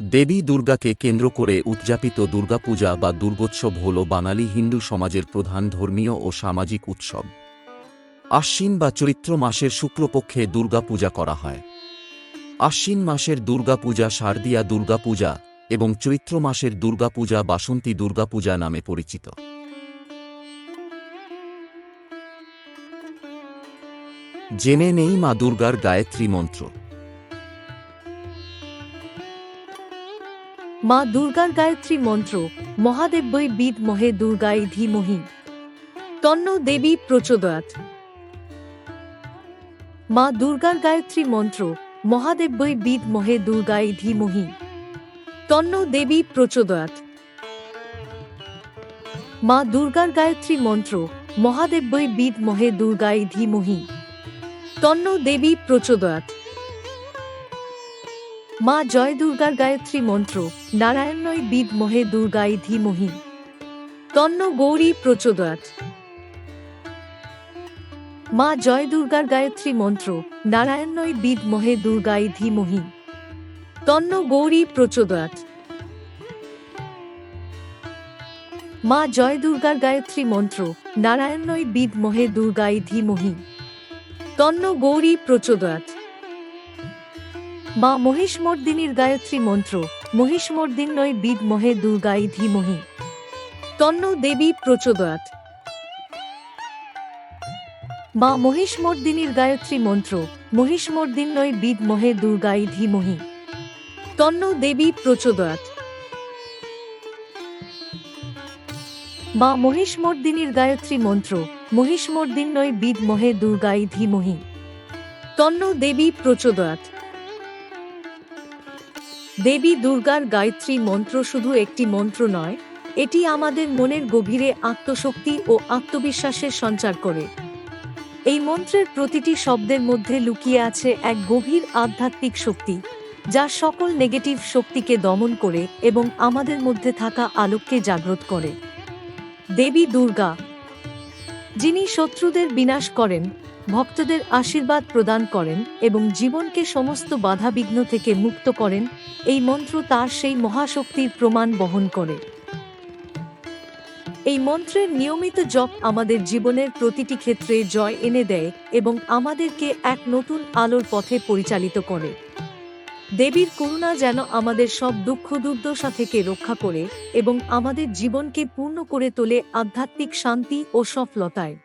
দেবী দুর্গাকে কেন্দ্র করে উদযাপিত দুর্গাপূজা বা দুর্গোৎসব হল বাঙালি হিন্দু সমাজের প্রধান ধর্মীয় ও সামাজিক উৎসব। আশ্বিন বা চৈত্র মাসের শুক্লপক্ষে দুর্গাপূজা করা হয়। আশ্বিন মাসের দুর্গাপূজা শারদীয়া দুর্গাপূজা এবং চৈত্র মাসের দুর্গাপূজা বাসন্তী দুর্গাপূজা নামে পরিচিত। জেনে নেই মা দুর্গার গায়ত্রী মন্ত্র। মা দুর্গার গায়ত্রী মন্ত্র মহাদেব্যই বিদ মহে দুর্গায় ধীমহি তন্ন দেবী প্রচোদয়াত। মা দুর্গার গায়ত্রী মন্ত্র মহাদেব্যই বিদ মহে দুর্গায় ধীমহি তন্ন দেবী প্রচোদয়াত। মা দুর্গার গায়ত্রী মন্ত্র মহাদেব্যই বিদ মহে দুর্গায় ধীমহি তন্ন দেবী প্রচোদয়াত। মা জয় দুর্গার গায়ত্রী মন্ত্র নারায়ণই বিদ মহে দুর্গায় ধীমহি তন্ন গৌরী প্রচোদয়াত। মা জয় দুর্গার গায়ত্রী মন্ত্র নারায়ণই বিদ মহে দুর্গায় ধীমহি তন্ন গৌরী প্রচোদয়াত। মা জয় দুর্গার গায়ত্রী মন্ত্র নারায়ণই বিদ মহে দুর্গায় ধীমহি তন্ন গৌরী প্রচোদয়াত। মা মহিষমর্দিনীর গায়ত্রী মন্ত্র মহিষমর্দিন্নয় বিদ মহে দুর্গায় ধীমহি তন্ন দেবী প্রচোদয়াত। মা মহিষমর্দিনীর গায়ত্রী মন্ত্র মহিষমর্দিন্নয় বিদ মহে দুর্গায় ধীমহি তন্ন দেবী প্রচোদয়াত। মা মহিষমর্দিনীর গায়ত্রী মন্ত্র মহিষমর্দিন্নয় বিদ মহে দুর্গায় ধীমহি তন্ন দেবী প্রচোদয়াত। দেবী দুর্গার গায়ত্রী মন্ত্র শুধু একটি মন্ত্র নয়, এটি আমাদের মনের গভীরে আত্মশক্তি ও আত্মবিশ্বাসের সঞ্চার করে। এই মন্ত্রের প্রতিটি শব্দের মধ্যে লুকিয়ে আছে এক গভীর আধ্যাত্মিক শক্তি, যা সকল নেগেটিভ শক্তিকে দমন করে এবং আমাদের মধ্যে থাকা আলোককে জাগ্রত করে। দেবী দুর্গা, যিনি শত্রুদের বিনাশ করেন ভক্তদের আশীর্বাদ প্রদান করেন এবং জীবনকে সমস্ত বাধাবিঘ্ন থেকে মুক্ত করেন, এই মন্ত্র তার সেই মহাশক্তির প্রমাণ বহন করে। এই মন্ত্রের নিয়মিত জপ আমাদের জীবনের প্রতিটি ক্ষেত্রে জয় এনে দেয় এবং আমাদেরকে এক নতুন আলোর পথে পরিচালিত করে। দেবীর করুণা যেন আমাদের সব দুঃখ দুর্দশা থেকে রক্ষা করে এবং আমাদের জীবনকে পূর্ণ করে তোলে আধ্যাত্মিক শান্তি ও সফলতায়।